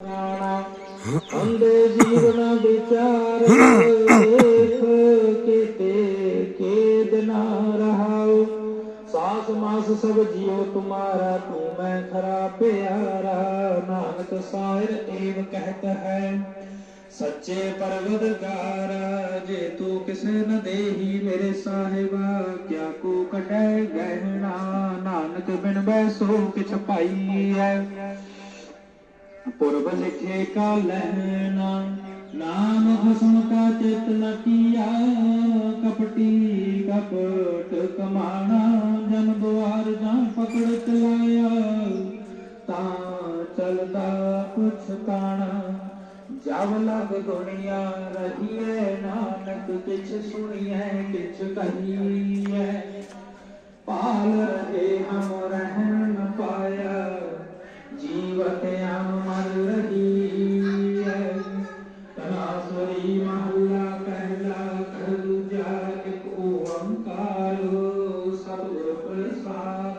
ਅੰਦੇ ਜੀਵਨ ਵਿਚਾਰ ਦੇਖ ਕੀਤੇ ਕੇਦ ਨਾ ਰਹਾਉ ਸਾਸ ਮਾਸ ਸਭ ਜਿਉ ਤੁਮਾਰਾ ਤੂੰ ਮੈਂ ਖਰਾ ਪਿਆਰਾ। ਨਾਨਕ ਸਾਇਰ ਏਵ ਕਹਿਤ ਹੈ, ਸੱਚੇ ਪਰਵਦਗਾਰ ਜੇ ਤੂੰ ਕਿਸੇ ਨ ਦੇਹੀ ਮੇਰੇ ਸਾਹਿਬਾ, ਕਿਆ ਕੋ ਕਟੈ ਗਹਿਣਾ। ਨਾਨਕ ਬਿਨ ਬੈਸੋ ਕਿਛ ਪਾਈ ਹੈ। पूर्व लिखे का लहना नाम हसम का चेतन किया कपटी कपट कमाना जन द्वार जा पकड़ चलाया ता चलता कुछ काना जब लग दुनिया रही है नानक, किछ सुनिए किछ है सभु प्रसाद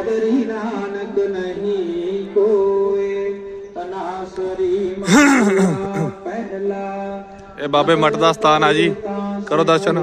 ਬਿਨ ਨਦਰੀ ਨਾਨਕ ਨਹੀਂ ਕੋਏ ਤਨਾਸਰੀ ਇਹ ਬਾਬੇ ਮੱਠ ਦਾ ਸਥਾਨ ਆ ਜੀ। ਕਰੋ ਦਰਸ਼ਨ।